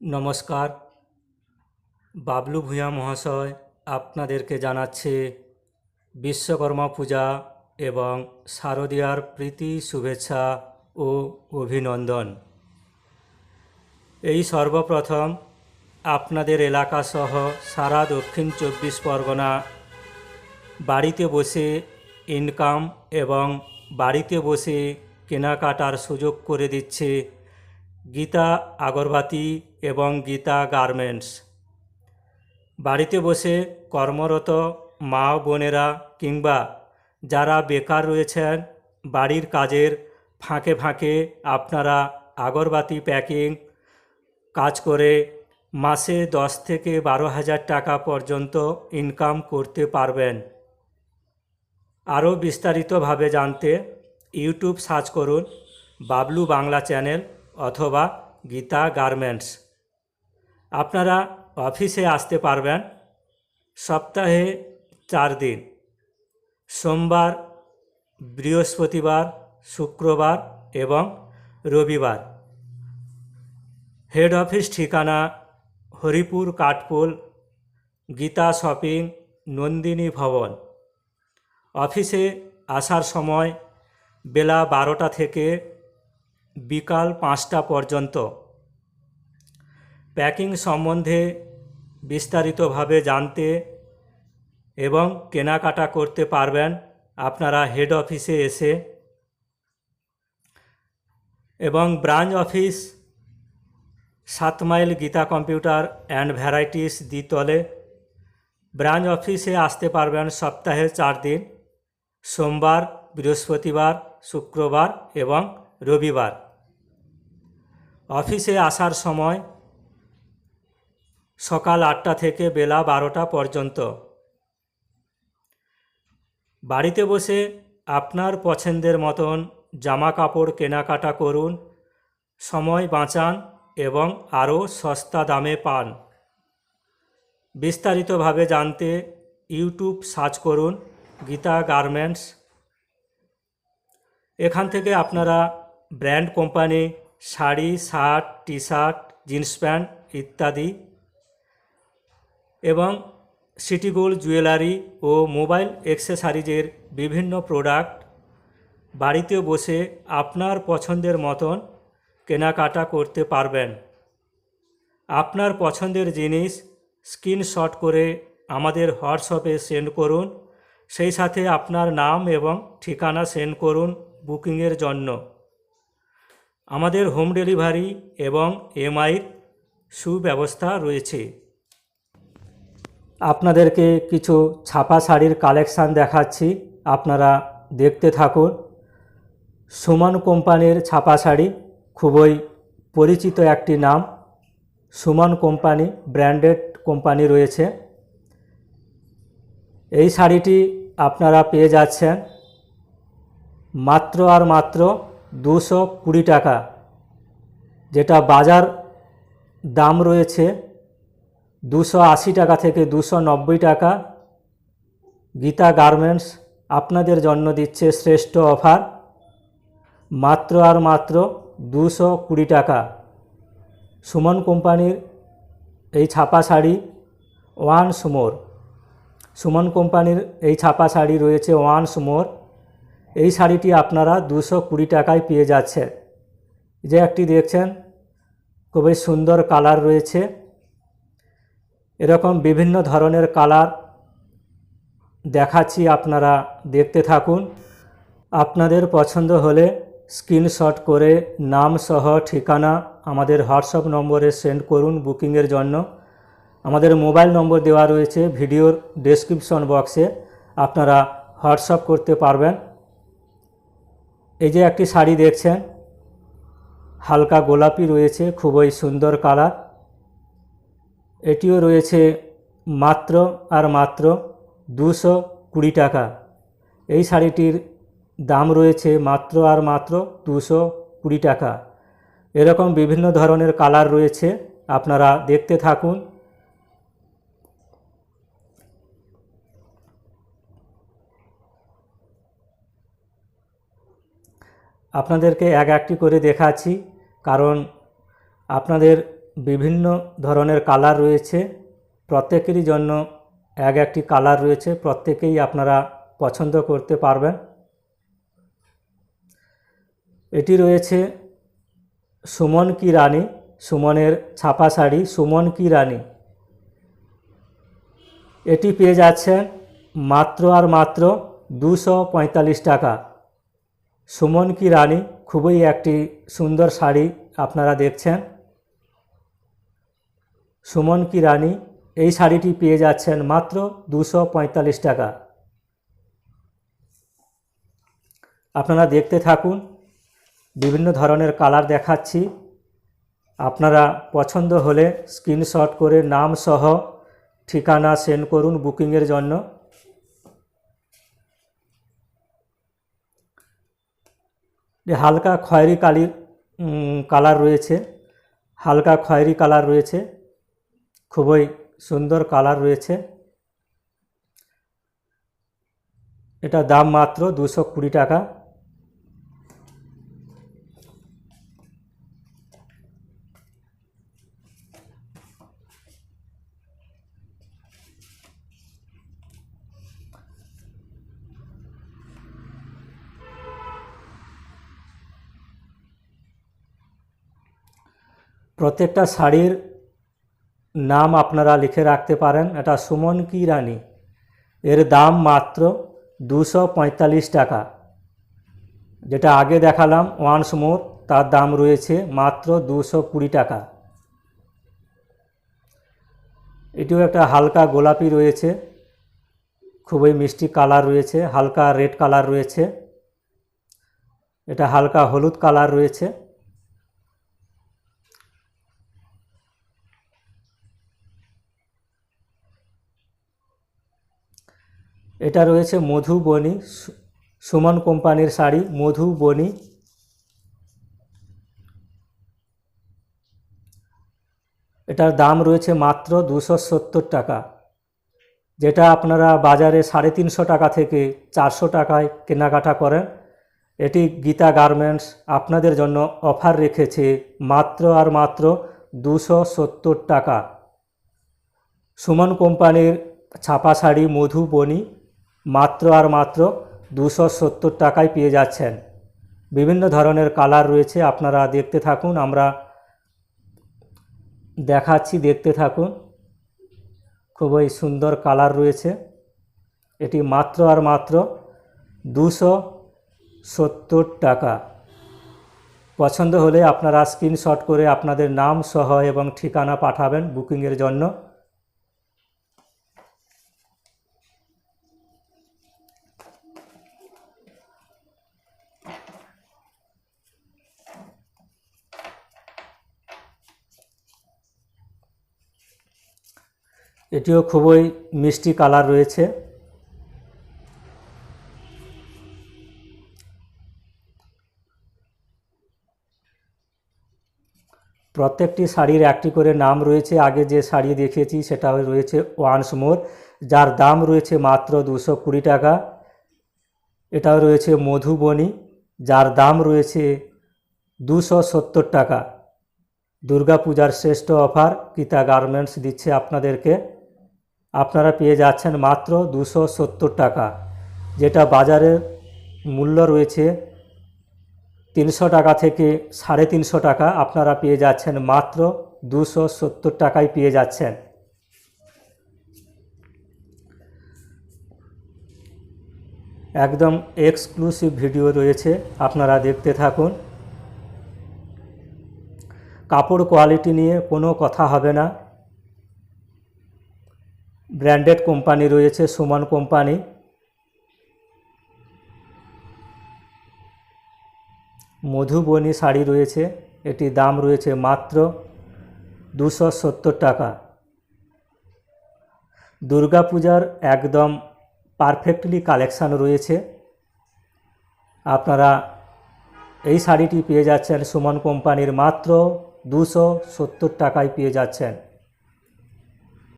নমস্কার। বাবলু ভূঁইয়া মহাশয় আপনাদেরকে জানাচ্ছে বিশ্বকর্মা পূজা এবং শারদীয়ার প্রীতি, শুভেচ্ছা ও অভিনন্দন। এই সর্বপ্রথম আপনাদের এলাকাসহ সারা দক্ষিণ চব্বিশ পরগনা বাড়িতে বসে ইনকাম এবং বাড়িতে বসে কেনাকাটার সুযোগ করে দিচ্ছে গীতা আগরবাতি এবং গীতা গার্মেন্টস। বাড়িতে বসে কর্মরত মা বোনেরা কিংবা যারা বেকার রয়েছেন, বাড়ির কাজের ফাঁকে ফাঁকে আপনারা আগরবাতি প্যাকিং কাজ করে মাসে দশ থেকে বারো হাজার টাকা পর্যন্ত ইনকাম করতে পারবেন। আরও বিস্তারিতভাবে জানতে ইউটিউব সার্চ করুন বাবলু বাংলা চ্যানেল। অথবা গীতা গার্মেন্টস। আপনারা অফিসে আসতে পারবেন সপ্তাহে চার দিন। সোমবার, বৃহস্পতিবার, শুক্রবার এবং রবিবার। হেড অফিস ঠিকানা হরিপুর কাঠপোল, গীতা শপিং, নন্দিনী ভবন। অফিসে আসার সময় বেলা বারোটা থেকে বিকাল পাঁচটা পর্যন্ত। প্যাকিং সম্বন্ধে বিস্তারিতভাবে জানতে এবং কেনাকাটা করতে পারবেন আপনারা হেড অফিসে এসে। এবং ব্রাঞ্চ অফিস, সাত mile Gita computer and varieties দ্বিতলে branch অফিসে আসতে পারবেন সপ্তাহে চার দিন, সোমবার, বৃহস্পতিবার, শুক্রবার এবং রবিবার। অফিসে আসার সময় সকাল আটটা থেকে বেলা বারোটা পর্যন্ত। বাড়িতে বসে আপনার পছন্দের মতন জামা কাপড় কেনাকাটা করুন, সময় বাঁচান এবং আরও সস্তা দামে পান। বিস্তারিতভাবে জানতে ইউটিউব সার্চ করুন গীতা গার্মেন্টস। এখান থেকে আপনারা brand company sari, shirt T shirt jeans pant ইত্যাদি এবং সিটি গোল্ড জুয়েলারি ও মোবাইল অ্যাক্সেসারিজের বিভিন্ন প্রোডাক্ট বাড়িতে বসে আপনার পছন্দের মতন কেনাকাটা করতে পারবেন। আপনার পছন্দের জিনিস স্ক্রিনশট করে আমাদের হোয়াটসঅ্যাপে সেন্ড করুন, সেই সাথে আপনার নাম এবং ঠিকানা সেন্ড করুন বুকিংয়ের জন্য। আমাদের হোম ডেলিভারি এবং এমআইয়ের সুব্যবস্থা রয়েছে। আপনাদেরকে কিছু ছাপা শাড়ির কালেকশান দেখাচ্ছি, আপনারা দেখতে থাকুন। সুমন কোম্পানির ছাপা শাড়ি, খুবই পরিচিত একটি নাম। সুমন কোম্পানি, ব্র্যান্ডেড কোম্পানি রয়েছে। এই শাড়িটি আপনারা পেয়ে যাচ্ছেন। মাত্র আর মাত্র দুশো কুড়ি টাকা, যেটা বাজার দাম রয়েছে দুশো আশি টাকা থেকে দুশো নব্বই টাকা। গীতা গার্মেন্টস আপনাদের জন্য দিচ্ছে শ্রেষ্ঠ অফার, মাত্র আর মাত্র দুশো কুড়ি টাকা। সুমন কোম্পানির এই ছাপা শাড়ি ওয়ান সুমোর, সুমন কোম্পানির এই ছাপা শাড়ি রয়েছে ওয়ান সুমোর। এই শাড়িটি আপনারা দুশো কুড়ি টাকায় পেয়ে যাচ্ছে। যে একটি দেখছেন, খুবই সুন্দর কালার রয়েছে। এরকম বিভিন্ন ধরনের কালার দেখাচ্ছি আপনারা, দেখতে থাকুন। আপনাদের পছন্দ হলে স্ক্রিনশট করে নাম সহ ঠিকানা আমাদের হোয়াটসঅ্যাপ নম্বরে সেন্ড করুন বুকিংয়ের জন্য। আমাদের মোবাইল নম্বর দেওয়া রয়েছে ভিডিওর ডেসক্রিপশন বক্সে। আপনারা হোয়াটসঅ্যাপ করতে পারবেন। এই যে একটি শাড়ি দেখছেন, হালকা গোলাপি রয়েছে, খুবই সুন্দর কালার। এটিও রয়েছে মাত্র আর মাত্র দুশো কুড়ি টাকা। এই শাড়িটির দাম রয়েছে মাত্র আর মাত্র দুশো কুড়ি টাকা। এরকম বিভিন্ন ধরনের কালার রয়েছে, আপনারা দেখতে থাকুন। আপনাদেরকে এক একটি করে দেখাচ্ছি, কারণ আপনাদের বিভিন্ন ধরনের কালার রয়েছে, প্রত্যেকেরই জন্য এক একটি কালার রয়েছে, প্রত্যেকেই আপনারা পছন্দ করতে পারবেন। এটি রয়েছে সুমন কি রানী, সুমনের ছাপা শাড়ি সুমন কি রানী। এটি পেয়ে যাচ্ছেন মাত্র আর মাত্র দুশো টাকা। সুমন কি রানী? খুবই একটি সুন্দর শাড়ি আপনারা দেখছেন। সুমন কি রানী? এই শাড়িটি পেয়ে যাচ্ছেন মাত্র দুশো টাকা। আপনারা দেখতে থাকুন, বিভিন্ন ধরনের কালার দেখাচ্ছি। আপনারা পছন্দ হলে স্ক্রিনশট করে নাম সহ ঠিকানা সেন্ড করুন বুকিংয়ের জন্য। হালকা খয়েরি কালির কালার রয়েছে। হালকা খয়েরি কালার রয়েছে। খুবই সুন্দর কালার রয়েছে। এটা দাম মাত্র দুশো কুড়ি টাকা। প্রত্যেকটা শাড়ির নাম আপনারা লিখে রাখতে পারেন। এটা সুমন কি রানী? এর দাম মাত্র দুশো টাকা। যেটা আগে দেখালাম, ওয়ান্স মোর, তার দাম রয়েছে মাত্র দুশো কুড়ি টাকা। এটিও একটা হালকা গোলাপি রয়েছে। খুবই মিষ্টি কালার রয়েছে, হালকা রেড কালার রয়েছে। এটা হালকা হলুদ কালার রয়েছে। এটা রয়েছে মধুবনী সুমন কোম্পানির শাড়ি মধুবনী এটার দাম রয়েছে মাত্র দুশো সত্তর টাকা, যেটা আপনারা বাজারে সাড়ে তিনশো টাকা থেকে চারশো টাকায় কেনাকাটা করেন। এটি গীতা গার্মেন্টস আপনাদের জন্য অফার রেখেছে মাত্র আর মাত্র দুশো সত্তর টাকা। সুমন কোম্পানির ছাপা শাড়ি মধুবনী মাত্র আর মাত্র দুশো সত্তর টাকায় পেয়ে যাচ্ছেন। বিভিন্ন ধরনের কালার রয়েছে, আপনারা দেখতে থাকুন, আমরা দেখাচ্ছি, দেখতে থাকুন। খুবই সুন্দর কালার রয়েছে। এটি মাত্র আর মাত্র দুশো সত্তর টাকা। পছন্দ হলে আপনারা স্ক্রিনশট করে আপনাদের নাম, সহ এবং ঠিকানা পাঠাবেন বুকিংয়ের জন্য। এটিও খুবই মিষ্টি কালার রয়েছে। প্রত্যেকটি শাড়ির একটি করে নাম রয়েছে। আগে যে শাড়ি দেখিয়েছি সেটা রয়েছে ওয়ান্স মোর, যার দাম রয়েছে মাত্র দুশো কুড়ি টাকা। এটাও রয়েছে মধুবনী, যার দাম রয়েছে দুশো সত্তর টাকা। দুর্গাপূজার শ্রেষ্ঠ অফার গীতা গার্মেন্টস দিচ্ছে আপনাদেরকে। আপনারা পেয়ে যাচ্ছেন মাত্র দুশো সত্তর টাকা, যেটা বাজারের মূল্য রয়েছে তিনশো টাকা থেকে সাড়ে তিনশো টাকা। আপনারা পেয়ে যাচ্ছেন মাত্র দুশো সত্তর টাকায় পেয়ে যাচ্ছেন। একদম এক্সক্লুসিভ ভিডিও রয়েছে, আপনারা দেখতে থাকুন। কাপড় কোয়ালিটি নিয়ে কোনো কথা হবে না। ব্র্যান্ডেড কোম্পানি রয়েছে, সুমন কোম্পানি। মধুবনী শাড়ি রয়েছে, এটি দাম রয়েছে মাত্র দুশো সত্তর টাকা। দুর্গাপূজার একদম পারফেক্টলি কালেকশান রয়েছে। আপনারা এই শাড়িটি পেয়ে যাচ্ছেন সুমন কোম্পানির মাত্র দুশো সত্তর টাকায় পেয়ে যাচ্ছেন।